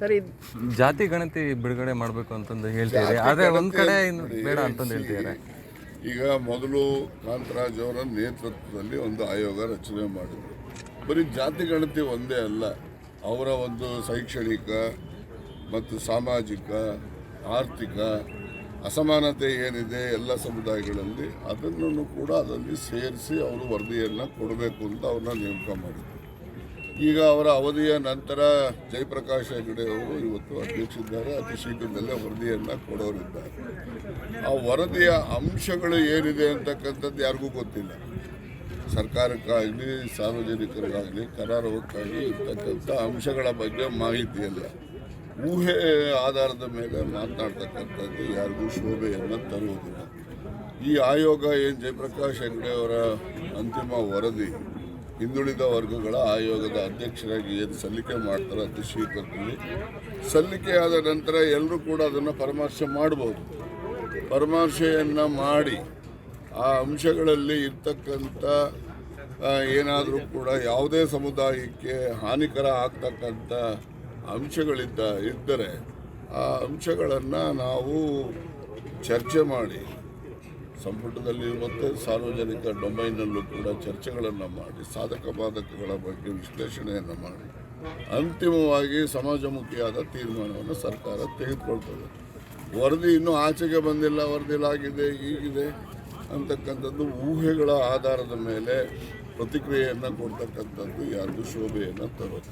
Sir. ಇದು ಜಾತಿ ಗಣತಿ ಬಿಡುಗಡೆ ಮಾಡಬೇಕು ಅಂತಂದು ಹೇಳ್ತಿದ್ದಾರೆ. ಆದರೆ ಒಂದು ಕಡೆ ಇನ್ನು ಬೇಡ ಅಂತಂದು ಹೇಳ್ತಿದ್ದಾರೆ. ಈಗ ಮೊದಲು ಕಾಂತರಾಜ್ ಅವರ ನೇತೃತ್ವದಲ್ಲಿ ಒಂದು ಆಯೋಗ ರಚನೆ ಮಾಡಿದ್ರು. ಬರೀ ಜಾತಿ ಗಣತಿ ಒಂದೇ ಅಲ್ಲ ಅವರ ಒಂದು ಶೈಕ್ಷಣಿಕ ಮತ್ತು ಸಾಮಾಜಿಕ ಆರ್ಥಿಕ ಅಸಮಾನತೆ ಏನಿದೆ ಎಲ್ಲ ಸಮುದಾಯಗಳಲ್ಲಿ ಅದನ್ನು ಕೂಡ ಅದರಲ್ಲಿ ಸೇರಿಸಿ ಅವರು ವರದಿಯನ್ನು ಕೊಡಬೇಕು ಅಂತ ಅವ್ರನ್ನ ನೇಮಕ ಮಾಡಿದ್ರು. ಈಗ ಅವರ ಅವಧಿಯ ನಂತರ ಜಯಪ್ರಕಾಶ್ ಹೆಗಡೆ ಅವರು ಇವತ್ತು ಅಧ್ಯಕ್ಷರಿದ್ದಾರೆ. ಅತಿ ಶೀಘ್ರದಲ್ಲೇ ವರದಿಯನ್ನು ಕೊಡೋರಿದ್ದಾರೆ. ಆ ವರದಿಯ ಅಂಶಗಳು ಏನಿದೆ ಅಂತಕ್ಕಂಥದ್ದು ಯಾರಿಗೂ ಗೊತ್ತಿಲ್ಲ. ಸರ್ಕಾರಕ್ಕಾಗಲಿ, ಸಾರ್ವಜನಿಕರಿಗಾಗಲಿ ಕರಾರುವಕ್ಕಾಗಲಿ ಇರ್ತಕ್ಕಂಥ ಅಂಶಗಳ ಬಗ್ಗೆ ಮಾಹಿತಿ ಇಲ್ಲ. ಊಹೆ ಆಧಾರದ ಮೇಲೆ ಮಾತನಾಡ್ತಕ್ಕಂಥದ್ದು ಯಾರಿಗೂ ಶೋಭೆಯನ್ನು ತರುವುದಿಲ್ಲ. ಈ ಆಯೋಗ ಏನು ಜಯಪ್ರಕಾಶ್ ಹೆಗ್ಡೆ ಅವರ ಅಂತಿಮ ವರದಿ ಹಿಂದುಳಿದ ವರ್ಗಗಳ ಆಯೋಗದ ಅಧ್ಯಕ್ಷರಾಗಿ ಏನು ಸಲ್ಲಿಕೆ ಮಾಡ್ತಾರೋ ಅತಿ ಶೀಘ್ರದಲ್ಲಿ ಸಲ್ಲಿಕೆಯಾದ ನಂತರ ಎಲ್ಲರೂ ಕೂಡ ಅದನ್ನು ಪರಾಮರ್ಶೆ ಮಾಡ್ಬೋದು. ಪರಾಮರ್ಶೆಯನ್ನು ಮಾಡಿ ಆ ಅಂಶಗಳಲ್ಲಿ ಇರ್ತಕ್ಕಂಥ ಏನಾದರೂ ಕೂಡ ಯಾವುದೇ ಸಮುದಾಯಕ್ಕೆ ಹಾನಿಕರ ಆಗ್ತಕ್ಕಂಥ ಅಂಶಗಳಿದ್ದ, ಇದ್ದರೆ ಆ ಅಂಶಗಳನ್ನು ನಾವು ಚರ್ಚೆ ಮಾಡಿ ಸಂಪುಟದಲ್ಲಿ ಮತ್ತು ಸಾರ್ವಜನಿಕ ಡೊಮೈನಲ್ಲೂ ಕೂಡ ಚರ್ಚೆಗಳನ್ನು ಮಾಡಿ ಸಾಧಕ ಬಾಧಕಗಳ ಬಗ್ಗೆ ವಿಶ್ಲೇಷಣೆಯನ್ನು ಮಾಡಿ, ಅಂತಿಮವಾಗಿ ಸಮಾಜಮುಖಿಯಾದ ತೀರ್ಮಾನವನ್ನು ಸರ್ಕಾರ ತೆಗೆದುಕೊಳ್ತದೆ. ವರದಿ ಇನ್ನೂ ಆಚೆಗೆ ಬಂದಿಲ್ಲ ವರದಿಲಾಗಿದೆ ಹೀಗಿದೆ ಅಂತಕ್ಕಂಥದ್ದು ಊಹೆಗಳ ಆಧಾರದ ಮೇಲೆ ಪ್ರತಿಕ್ರಿಯೆಯನ್ನು ಕೊಡ್ತಕ್ಕಂಥದ್ದು ಯಾರಿಗೂ ಶೋಭೆಯನ್ನು ತರುತ್ತೆ